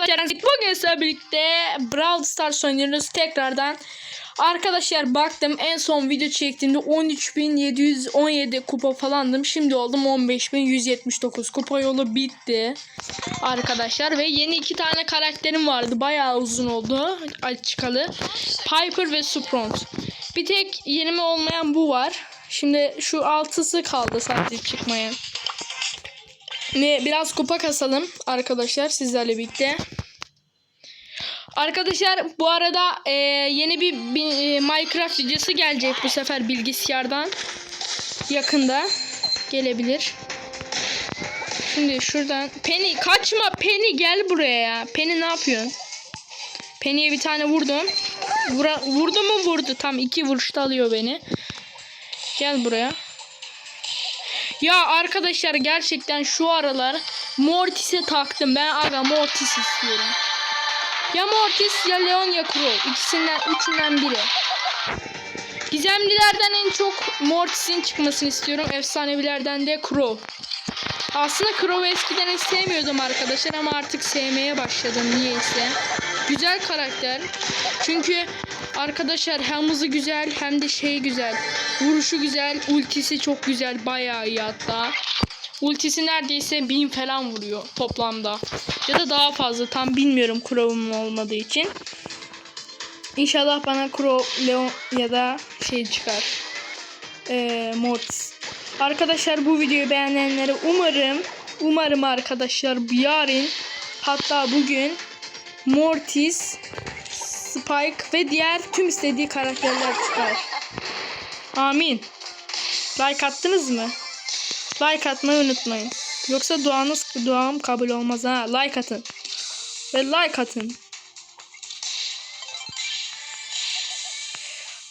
arkadaşlar bugün sizlerle birlikte Brawl Stars oynuyoruz tekrardan. Arkadaşlar baktım en son video çektiğimde 13.717 kupa falandım. Şimdi oldum 15.179 kupa yolu bitti. Arkadaşlar ve yeni iki tane karakterim vardı. Bayağı uzun oldu çıkalı. Piper ve Spront. Bir tek yenime olmayan bu var. Şimdi şu altısı kaldı sadece çıkmayan. Ve biraz kupa kasalım arkadaşlar sizlerle birlikte. Arkadaşlar bu arada e, yeni bir, bir e, Minecraft videosu gelecek bu sefer bilgisayardan. Yakında gelebilir. Şimdi şuradan Penny kaçma Penny gel buraya ya. Penny ne yapıyorsun? Penny'e bir tane vurdum. Vura, vurdu mu vurdu. Tam iki vuruşta alıyor beni. Gel buraya. Ya arkadaşlar gerçekten şu aralar Mortis'e taktım. Ben aga Mortis istiyorum. Ya Mortis ya Leon ya Crow. İkisinden, üçünden biri. Gizemlilerden en çok Mortis'in çıkmasını istiyorum. Efsanevilerden de Crow. Aslında Crow'u eskiden hiç sevmiyordum arkadaşlar ama artık sevmeye başladım niyeyse. Güzel karakter. Çünkü arkadaşlar hem hızı güzel hem de şey güzel. Vuruşu güzel, ultisi çok güzel, bayağı iyi hatta. Ultisi neredeyse bin falan vuruyor toplamda. Ya da daha fazla tam bilmiyorum Crow'um olmadığı için. İnşallah bana Crow, Leon ya da şey çıkar. Ee, Mortis. Arkadaşlar bu videoyu beğenenlere umarım umarım arkadaşlar yarın hatta bugün Mortis, Spike ve diğer tüm istediği karakterler çıkar. Amin. Like attınız mı? Like atmayı unutmayın. Yoksa duanız duam kabul olmaz ha. Like atın. Ve like atın.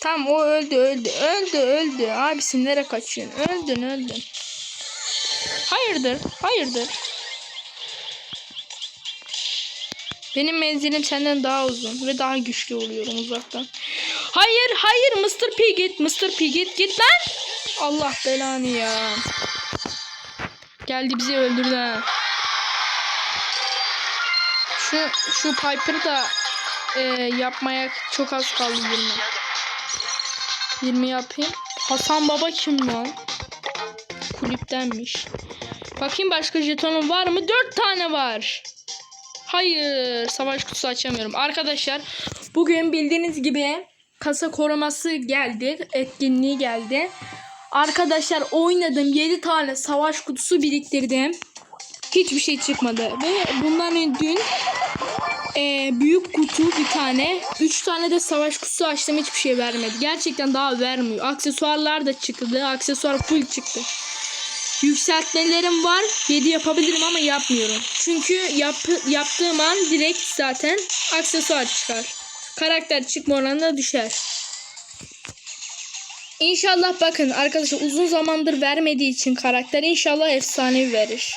Tam o öldü öldü öldü öldü. Abisi nereye kaçıyorsun? Öldün öldün. Hayırdır? Hayırdır? Benim menzilim senden daha uzun ve daha güçlü oluyorum uzaktan. Hayır hayır Mr. P git Mr. P git git lan. Allah belanı ya. Geldi bizi öldürdü ha. Şu şu Piper'ı da e, yapmaya çok az kaldı 20. 20 yapayım. Hasan Baba kim lan? Kulüptenmiş. Bakayım başka jetonum var mı? 4 tane var. Hayır. Savaş kutusu açamıyorum. Arkadaşlar bugün bildiğiniz gibi kasa koruması geldi. Etkinliği geldi. Arkadaşlar oynadım. 7 tane savaş kutusu biriktirdim. Hiçbir şey çıkmadı. Ve bundan dün e, büyük kutu bir tane. 3 tane de savaş kutusu açtım. Hiçbir şey vermedi. Gerçekten daha vermiyor. Aksesuarlar da çıktı. Aksesuar full çıktı. Yükseltmelerim var. 7 yapabilirim ama yapmıyorum. Çünkü yap, yaptığım an direkt zaten aksesuar çıkar. Karakter çıkma oranı da düşer. İnşallah bakın arkadaşlar uzun zamandır vermediği için karakter inşallah efsanevi verir.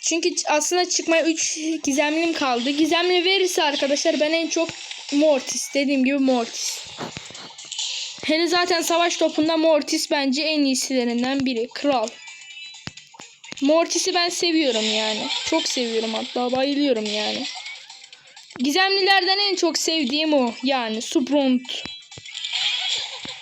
Çünkü aslında çıkmaya 3 gizemlim kaldı. Gizemli verirse arkadaşlar ben en çok Mortis dediğim gibi Mortis. Hele zaten savaş topunda Mortis bence en iyisilerinden biri. Kral. Mortis'i ben seviyorum yani. Çok seviyorum hatta bayılıyorum yani. Gizemlilerden en çok sevdiğim o. Yani Spront.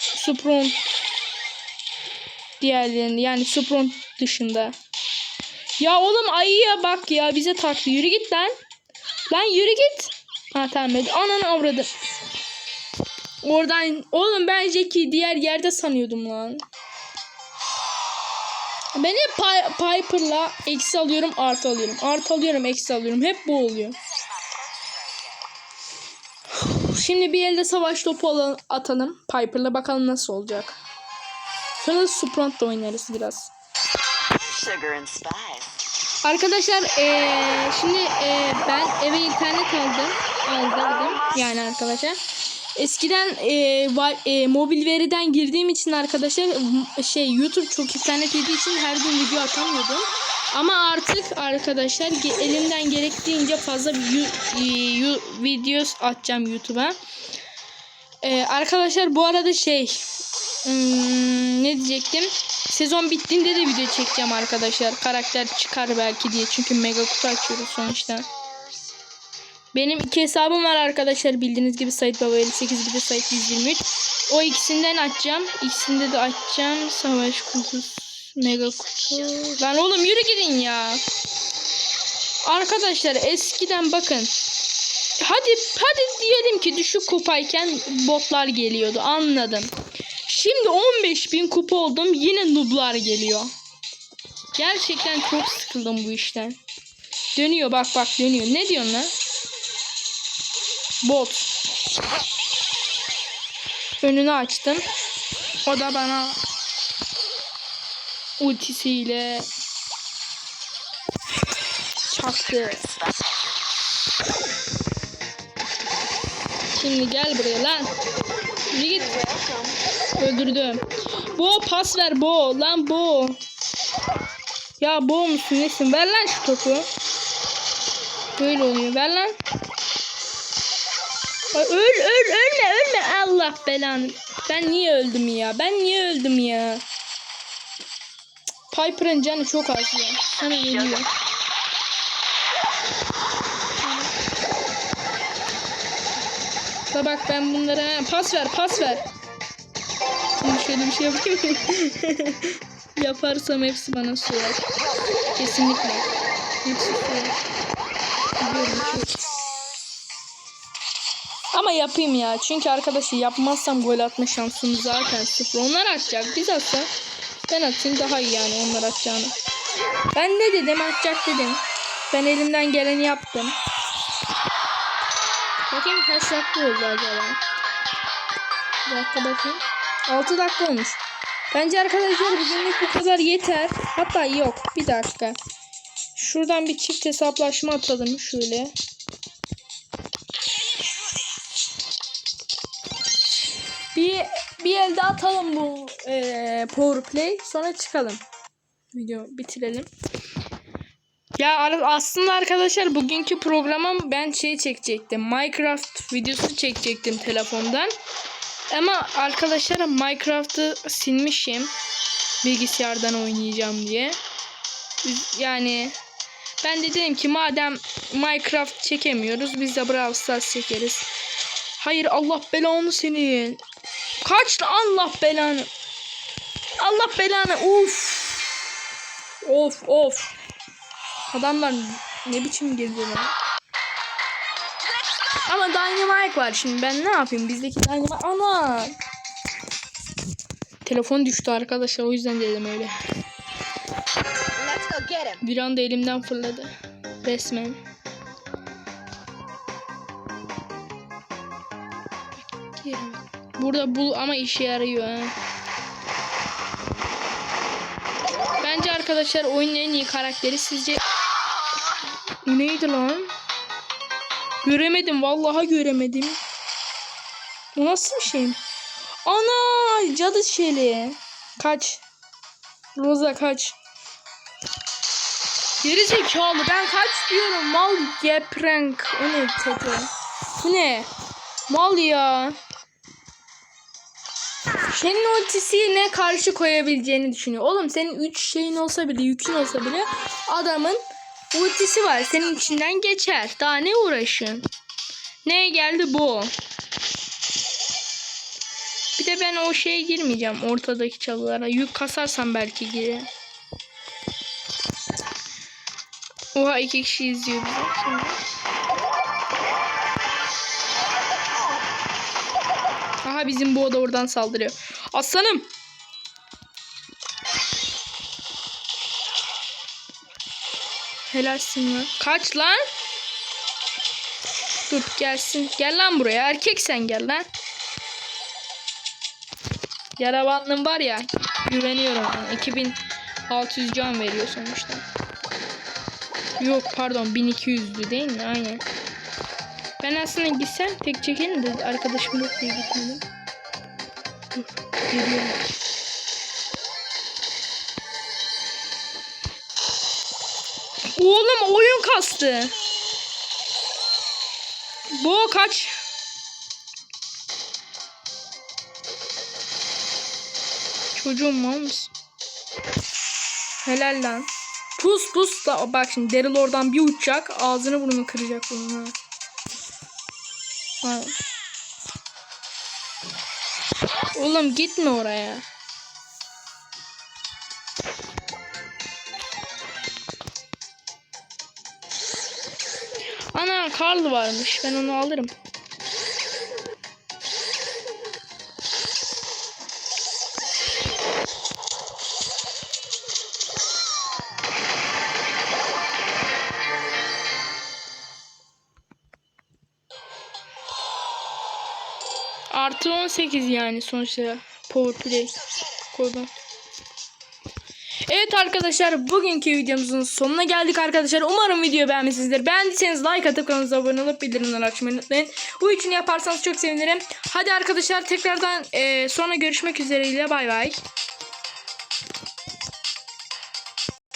Spront. Diğerlerini yani Spront dışında. Ya oğlum ayıya bak ya bize taktı. Yürü git lan. Lan yürü git. Ha tamam. Ananı avradım. Oradan oğlum ben Jack'i diğer yerde sanıyordum lan. Ben hep Pi Piper'la eksi alıyorum artı alıyorum. Artı alıyorum eksi alıyorum. Hep bu oluyor. Şimdi bir elde savaş topu atalım. Piper'la bakalım nasıl olacak. Sonra Sprint'la oynarız biraz. Arkadaşlar eee, şimdi eee, ben eve internet aldım. Aldırdım yani arkadaşlar. Eskiden va- eee, mobil veriden girdiğim için arkadaşlar şey YouTube çok internet için her gün video atamıyordum. Ama artık arkadaşlar elimden gerektiğince fazla yu- yu- video atacağım YouTube'a. Eee, arkadaşlar bu arada şey hmm, ne diyecektim? Sezon bittiğinde de video çekeceğim arkadaşlar. Karakter çıkar belki diye. Çünkü mega kutu açıyoruz sonuçta. Benim iki hesabım var arkadaşlar. Bildiğiniz gibi Sait Baba 58 bir de Sait 123. O ikisinden açacağım. İkisinde de açacağım. Savaş kutusu. Mega kutu. Lan oğlum yürü gidin ya. Arkadaşlar eskiden bakın. Hadi hadi diyelim ki düşük kupayken botlar geliyordu. Anladım. Şimdi 15.000 kupa oldum. Yine nublar geliyor. Gerçekten çok sıkıldım bu işten. Dönüyor bak bak dönüyor. Ne diyorsun lan? Bot. Önünü açtım. O da bana ultisiyle çaktı. Şimdi gel buraya lan. Git. Öldürdüm. Bo pas ver Bo. Lan Bo. Ya Bo musun nesin? Ver lan şu topu. Böyle oluyor. Ver lan. Ay, öl öl ölme ölme. Allah belanı. Ben niye öldüm ya? Ben niye öldüm ya? Piper'ın canı çok az ya. Ölüyor. Da bak ben bunlara pas ver pas ver. Şimdi şöyle bir şey yapayım? Yaparsam hepsi bana sorar. Kesinlikle. Hepsi sorar. Ama yapayım ya. Çünkü arkadaşı yapmazsam gol atma şansım zaten sıfır. Onlar atacak. Biz atsak ben atayım daha iyi yani onlar atacağını. Ben ne dedim atacak dedim. Ben elimden geleni yaptım. Bakayım kaç dakika oldu acaba? Bir dakika bakayım. 6 dakika olmuş. Bence arkadaşlar bugünlük bu kadar yeter. Hatta yok. Bir dakika. Şuradan bir çift hesaplaşma atalım şöyle. Atalım bu eee power play. Sonra çıkalım. Video bitirelim. Ya aslında arkadaşlar bugünkü programa ben şey çekecektim. Minecraft videosu çekecektim telefondan. Ama arkadaşlar Minecraft'ı silmişim. Bilgisayardan oynayacağım diye. Yani ben de dedim ki madem Minecraft çekemiyoruz biz de Brawl Stars çekeriz. Hayır Allah belanı senin. Kaç Allah belanı. Allah belanı. Uf. Of of. Adamlar ne biçim girdi lan. Ama Dynamite var şimdi ben ne yapayım bizdeki Dynamite ana. Telefon düştü arkadaşlar o yüzden dedim öyle. Bir anda elimden fırladı. Resmen. Burada bul ama işe yarıyor ha. Bence arkadaşlar oyunun en iyi karakteri sizce Bu neydi lan? Göremedim vallahi göremedim. Bu nasıl bir şey? Ana cadı şeli. Kaç. Rosa kaç. Geri zekalı ben kaç diyorum mal geprenk. O ne kötü. Bu ne? Mal ya. Senin ultisine karşı koyabileceğini düşünüyor. Oğlum senin 3 şeyin olsa bile yükün olsa bile adamın ultisi var. Senin içinden geçer. Daha ne uğraşın? Neye geldi bu? Bir de ben o şeye girmeyeceğim ortadaki çalılara. Yük kasarsam belki girerim. Oha iki kişi izliyor bizi şimdi. Bizim bu da oradan saldırıyor. Aslanım. Helalsin lan. Kaç lan. Dur gelsin. Gel lan buraya. Erkek sen gel lan. Yara bandın var ya. Güveniyorum. ona. 2600 can veriyor sonuçta. Yok pardon 1200'dü değil mi? Aynen. Ben aslında gitsem tek çekelim de arkadaşım yok diye gitmedim. Geliyorum. Oğlum oyun kastı. Bu kaç? Çocuğum mal mısın? Helal lan. Pus pus da bak şimdi Daryl oradan bir uçacak. Ağzını burnunu kıracak bunun ha. Oğlum gitme oraya. Ana Karl varmış. Ben onu alırım. 18 yani sonuçta power play kodu. Evet arkadaşlar bugünkü videomuzun sonuna geldik arkadaşlar. Umarım video beğenmişsinizdir. Beğendiyseniz like atıp kanalımıza abone olup bildirimleri açmayı unutmayın. Bu için yaparsanız çok sevinirim. Hadi arkadaşlar tekrardan eee, sonra görüşmek üzereyle bay bay.